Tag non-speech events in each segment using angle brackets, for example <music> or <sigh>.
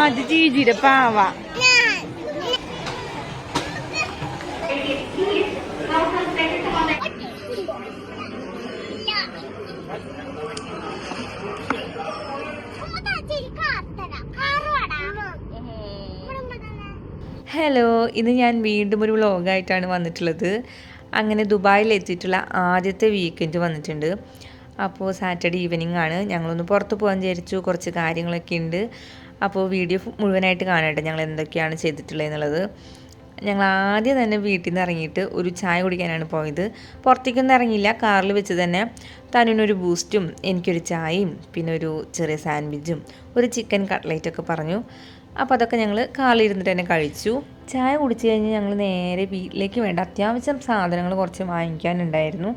അത് ജീജിയുടെ പാവ. ഹലോ ഇന്ന് ഞാൻ വീണ്ടും ഒരു വ്ളോഗായിട്ടാണ് വന്നിട്ടുള്ളത്. അങ്ങനെ ദുബായിൽ എത്തിയിട്ടുള്ള ആദ്യത്തെ വീക്കെൻഡ് വന്നിട്ടുണ്ട്. അപ്പോൾ സാറ്റർഡേ ഈവനിങ് ആണ്. ഞങ്ങളൊന്ന് പുറത്ത് പോകാൻ വിചാരിച്ചു. കുറച്ച് കാര്യങ്ങളൊക്കെ ഉണ്ട്. അപ്പോൾ വീഡിയോ മുഴുവനായിട്ട് കാണട്ടെ ഞങ്ങൾ എന്തൊക്കെയാണ് ചെയ്തിട്ടുള്ളത് എന്നുള്ളത് ഞങ്ങൾ ആദ്യം തന്നെ വീട്ടിൽ നിന്ന് ഇറങ്ങിയിട്ട് ഒരു ചായ കുടിക്കാനാണ് പോയത്. പുറത്തേക്കൊന്നും ഇറങ്ങിയില്ല. കാറിൽ വെച്ച് തന്നെ തനുവിനൊരു ബൂസ്റ്റും എനിക്കൊരു ചായയും പിന്നെ ഒരു ചെറിയ സാൻഡ്വിച്ചും ഒരു ചിക്കൻ കട്ട്ലേറ്റൊക്കെ പറഞ്ഞു. അപ്പോൾ അതൊക്കെ ഞങ്ങൾ കാലിരുന്നിട്ട് തന്നെ കഴിച്ചു. ചായ കുടിച്ച് കഴിഞ്ഞ് ഞങ്ങൾ നേരെ വീട്ടിലേക്ക് വേണ്ട അത്യാവശ്യം സാധനങ്ങൾ കുറച്ച് വാങ്ങിക്കാനുണ്ടായിരുന്നു.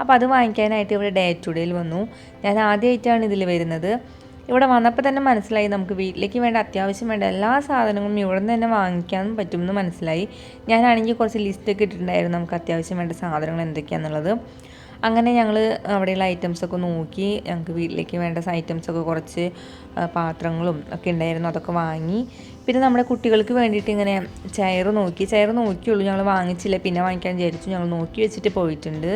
അപ്പോൾ അത് വാങ്ങിക്കാനായിട്ട് ഇവിടെ ഡേ ടു ഡേയിൽ വന്നു. ഞാൻ ആദ്യമായിട്ടാണ് ഇതിൽ വരുന്നത്. ഇവിടെ വന്നപ്പോൾ തന്നെ മനസ്സിലായി നമുക്ക് വീട്ടിലേക്ക് വേണ്ട അത്യാവശ്യം വേണ്ട എല്ലാ സാധനങ്ങളും ഇവിടെ നിന്ന് തന്നെ വാങ്ങിക്കാൻ പറ്റുമെന്ന് മനസ്സിലായി. ഞാനാണെങ്കിൽ കുറച്ച് ലിസ്റ്റ് ഒക്കെ ഇട്ടിട്ടുണ്ടായിരുന്നു നമുക്ക് അത്യാവശ്യം വേണ്ട സാധനങ്ങൾ എന്തൊക്കെയാണെന്നുള്ളത് അങ്ങനെ ഞങ്ങൾ അവിടെയുള്ള ഐറ്റംസൊക്കെ നോക്കി ഞങ്ങൾക്ക് വീട്ടിലേക്ക് വേണ്ട ഐറ്റംസൊക്കെ കുറച്ച് പാത്രങ്ങളും ഒക്കെ ഉണ്ടായിരുന്നു അതൊക്കെ വാങ്ങി. പിന്നെ നമ്മുടെ കുട്ടികൾക്ക് വേണ്ടിയിട്ട് ഇങ്ങനെ ചെയർ നോക്കി ചെയർ നോക്കിയുള്ളൂ ഞങ്ങൾ വാങ്ങിച്ചില്ല. പിന്നെ വാങ്ങിക്കാൻ വിചാരിച്ചു ഞങ്ങൾ നോക്കി വെച്ചിട്ട് പോയിട്ടുണ്ട്.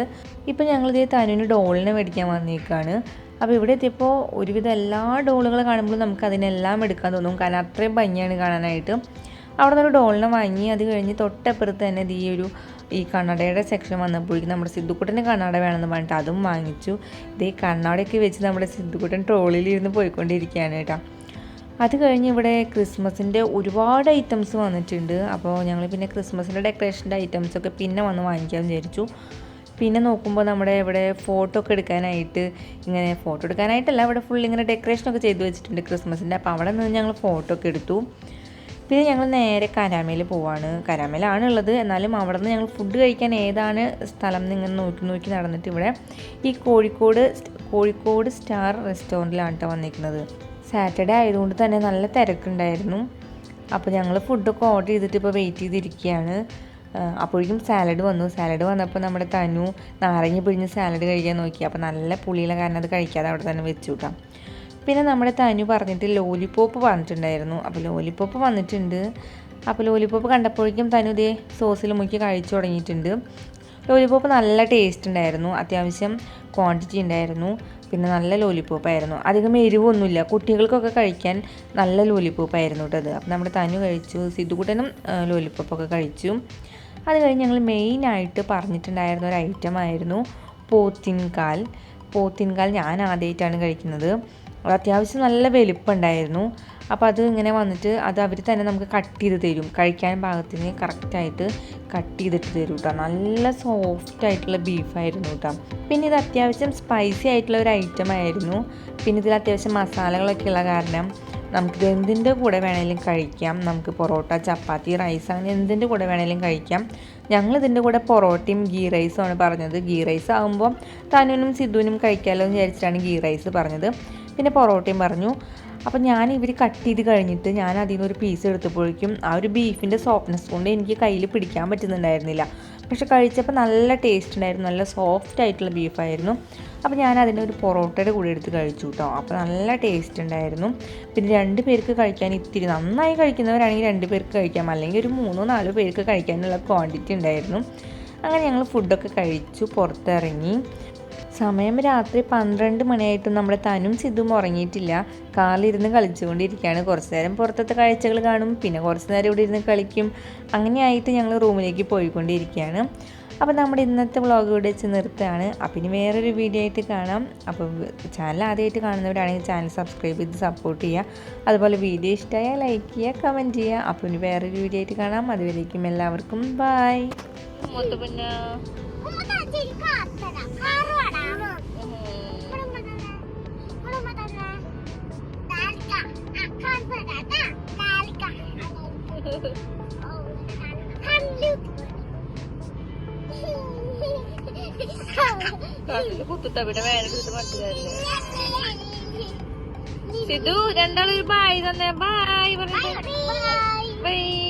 ഇപ്പം ഞങ്ങളിതേ തനുവിന് ഡോളിനെ മേടിക്കാൻ വന്നേക്കാണ്. അപ്പോൾ ഇവിടെ എത്തിയപ്പോൾ ഒരുവിധം എല്ലാ ഡോളുകൾ കാണുമ്പോഴും നമുക്ക് അതിനെല്ലാം എടുക്കാൻ തോന്നും. കാരണം അത്രയും ഭംഗിയാണ് കാണാനായിട്ട്. അവിടെ നിന്നൊരു ഡോളിനെ വാങ്ങി അത് കഴിഞ്ഞ് തൊട്ടപ്പുറത്ത് തന്നെ ഈ ഒരു ഈ കണ്ണടയുടെ സെക്ഷൻ വന്നപ്പോഴേക്കും നമ്മുടെ സിദ്ധുക്കുട്ടന്റെ കണ്ണട വേണമെന്ന് പറഞ്ഞിട്ട് അതും വാങ്ങിച്ചു. ഇത് ഈ കണ്ണടയൊക്കെ വെച്ച് നമ്മുടെ സിദ്ധുക്കുട്ടൻ ട്രോളിലിരുന്ന് പോയിക്കൊണ്ടിരിക്കുകയാണ് കേട്ടോ. അത് കഴിഞ്ഞ് ഇവിടെ ക്രിസ്മസിന്റെ ഒരുപാട് ഐറ്റംസ് വന്നിട്ടുണ്ട്. അപ്പോൾ ഞങ്ങൾ പിന്നെ ക്രിസ്മസിന്റെ ഡെക്കറേഷന്റെ ഐറ്റംസൊക്കെ പിന്നെ വന്ന് വാങ്ങിക്കാൻ വിചാരിച്ചു. പിന്നെ നോക്കുമ്പോൾ നമ്മുടെ ഇവിടെ ഫോട്ടോ ഒക്കെ എടുക്കാനായിട്ട് ഇങ്ങനെ ഫോട്ടോ എടുക്കാനായിട്ടല്ല ഇവിടെ ഫുൾ ഇങ്ങനെ ഡെക്കറേഷനൊക്കെ ചെയ്തു വെച്ചിട്ടുണ്ട് ക്രിസ്മസിന്റെ അപ്പോൾ അവിടെ നിന്ന് ഞങ്ങൾ ഫോട്ടോ ഒക്കെ എടുത്തു. പിന്നെ ഞങ്ങൾ നേരെ കരാമയിൽ പോവാണ്. കരാമയിലാണ് ഉള്ളത്. എന്നാലും അവിടെ നിന്ന് ഞങ്ങൾ ഫുഡ് കഴിക്കാൻ ഏതാണ് സ്ഥലം എന്ന് ഇങ്ങനെ നോക്കി നോക്കി നടന്നിട്ട് ഇവിടെ ഈ കോഴിക്കോട് കോഴിക്കോട് സ്റ്റാർ റെസ്റ്റോറന്റിലാണ് കേട്ടോ വന്നിരിക്കുന്നത്. സാറ്റർഡേ ആയതുകൊണ്ട് തന്നെ നല്ല തിരക്കുണ്ടായിരുന്നു. അപ്പോൾ ഞങ്ങൾ ഫുഡൊക്കെ ഓർഡർ ചെയ്തിട്ട് ഇപ്പോൾ വെയിറ്റ് ചെയ്തിരിക്കുകയാണ് അപ്പോഴേക്കും സാലഡ് വന്നു. സാലഡ് വന്നപ്പോൾ നമ്മുടെ തനു നാരങ്ങ പിഴിഞ്ഞ് സാലഡ് കഴിക്കാൻ നോക്കി. അപ്പോൾ നല്ല പുളിയുള്ള കാരണം അത് കഴിക്കാതെ അവിടെ തന്നെ വെച്ചു പിന്നെ നമ്മുടെ തനു പറഞ്ഞിട്ട് ലോലിപോപ്പ് വന്നിട്ടുണ്ടായിരുന്നു. അപ്പോൾ ലോലിപോപ്പ് വന്നിട്ടുണ്ട്. അപ്പോൾ ലോലിപോപ്പ് കണ്ടപ്പോഴേക്കും തനു ഇതേ സോസിൽ മുക്കി കഴിച്ചു തുടങ്ങിയിട്ടുണ്ട്. ലോലിപോപ്പ് നല്ല ടേസ്റ്റ് ഉണ്ടായിരുന്നു. അത്യാവശ്യം ക്വാണ്ടിറ്റി ഉണ്ടായിരുന്നു. പിന്നെ നല്ല ലോലിപോപ്പായിരുന്നു. അധികം എരിവൊന്നുമില്ല. കുട്ടികൾക്കൊക്കെ കഴിക്കാൻ നല്ല ലോലിപോപ്പായിരുന്നു കേട്ടോ അത്. അപ്പോൾ നമ്മുടെ തനു കഴിച്ചു സിദ്ധുകുട്ടനും ലോലിപോപ്പൊക്കെ കഴിച്ചു. അത് കഴിഞ്ഞ് ഞങ്ങൾ മെയിനായിട്ട് പറഞ്ഞിട്ടുണ്ടായിരുന്ന ഒരു ഐറ്റം ആയിരുന്നു പോത്തിൻകാൽ. പോത്തിൻകാൽ ഞാൻ ആദ്യമായിട്ടാണ് കഴിക്കുന്നത്. അത് അത്യാവശ്യം നല്ല വലിപ്പമുണ്ടായിരുന്നു. അപ്പോൾ അത് ഇങ്ങനെ വന്നിട്ട് അത് അവർ തന്നെ നമുക്ക് കട്ട് ചെയ്ത് തരും. കഴിക്കാൻ പാകത്തിന് കറക്റ്റായിട്ട് കട്ട് ചെയ്തിട്ട് തരും കേട്ടോ നല്ല സോഫ്റ്റ് ആയിട്ടുള്ള ബീഫായിരുന്നു കേട്ടോ പിന്നെ ഇത് അത്യാവശ്യം സ്പൈസി ആയിട്ടുള്ള ഒരു ഐറ്റം ആയിരുന്നു. പിന്നെ ഇതിൽ അത്യാവശ്യം മസാലകളൊക്കെ ഉള്ള കാരണം നമുക്ക് എന്തിന്റെ കൂടെ വേണേലും കഴിക്കാം. നമുക്ക് പൊറോട്ട ചപ്പാത്തി റൈസ് അങ്ങനെ എന്തിന്റെ കൂടെ വേണേലും കഴിക്കാം. ഞങ്ങൾ ഇതിന്റെ കൂടെ പൊറോട്ടയും ഗീ റൈസും ആണ് പറഞ്ഞത്. ഗീ റൈസ് ആകുമ്പോൾ തനുവിനും സിദ്ധുവിനും കഴിക്കാമല്ലോ എന്ന് വിചാരിച്ചിട്ടാണ് ഗീ റൈസ് പറഞ്ഞത്. പിന്നെ പൊറോട്ടയും പറഞ്ഞു. അപ്പോൾ ഞാൻ ഇവർ കട്ട് ചെയ്ത് കഴിഞ്ഞിട്ട് ഞാൻ അതിൽ നിന്ന് ഒരു പീസ് എടുത്തപ്പോഴേക്കും ആ ഒരു ബീഫിന്റെ സോഫ്റ്റ്നെസ് കൊണ്ട് എനിക്ക് കയ്യിൽ പിടിക്കാൻ പറ്റുന്നുണ്ടായിരുന്നില്ല. പക്ഷെ കഴിച്ചപ്പോൾ നല്ല ടേസ്റ്റ് ഉണ്ടായിരുന്നു. നല്ല സോഫ്റ്റ് ആയിട്ടുള്ള ബീഫായിരുന്നു അപ്പോൾ ഞാൻ അതിന്റെ ഒരു പൊറോട്ടയുടെ കൂടെ എടുത്ത് കഴിച്ചു കേട്ടോ അപ്പോൾ നല്ല ടേസ്റ്റ് ഉണ്ടായിരുന്നു. പിന്നെ രണ്ട് പേർക്ക് കഴിക്കാൻ ഇത്തിരി നന്നായി കഴിക്കുന്നവരാണെങ്കിൽ രണ്ട് പേർക്ക് കഴിക്കാം. അല്ലെങ്കിൽ ഒരു മൂന്നോ നാലോ പേർക്ക് കഴിക്കാനുള്ള ക്വാണ്ടിറ്റി ഉണ്ടായിരുന്നു. അങ്ങനെ ഞങ്ങൾ ഫുഡൊക്കെ കഴിച്ചു പുറത്തിറങ്ങി. സമയം രാത്രി പന്ത്രണ്ട് മണിയായിട്ടും നമ്മുടെ തനും സിദ്ധും ഉറങ്ങിയിട്ടില്ല. കാറിലിരുന്ന് കളിച്ചുകൊണ്ടിരിക്കുകയാണ്. കുറച്ച് നേരം പുറത്തത്തെ കാഴ്ചകൾ കാണും. പിന്നെ കുറച്ച് നേരം ഇവിടെ ഇരുന്ന് കളിക്കും. അങ്ങനെയായിട്ട് ഞങ്ങൾ റൂമിലേക്ക് പോയിക്കൊണ്ടിരിക്കുകയാണ്. അപ്പോൾ നമ്മുടെ ഇന്നത്തെ വ്ളോഗ് ഇവിടെ വെച്ച് നിർത്തുകയാണ്. അപ്പം ഇനി വേറൊരു വീഡിയോ ആയിട്ട് കാണാം. അപ്പോൾ ചാനൽ ആദ്യമായിട്ട് കാണുന്നവരാണെങ്കിൽ ചാനൽ സബ്സ്ക്രൈബ് ചെയ്ത് സപ്പോർട്ട് ചെയ്യുക. അതുപോലെ വീഡിയോ ഇഷ്ടമായാൽ ലൈക്ക് ചെയ്യുക കമന്റ് ചെയ്യുക. അപ്പോൾ ഇനി വേറൊരു വീഡിയോ ആയിട്ട് കാണാം. അതുവരേക്കും എല്ലാവർക്കും ബായ് പിന്നെ മട്ടുകാരല്ലേ <laughs> സിദ്ധു രണ്ടാളൊരു ബായ് തന്നെ. ബായ് പറഞ്ഞു ബൈ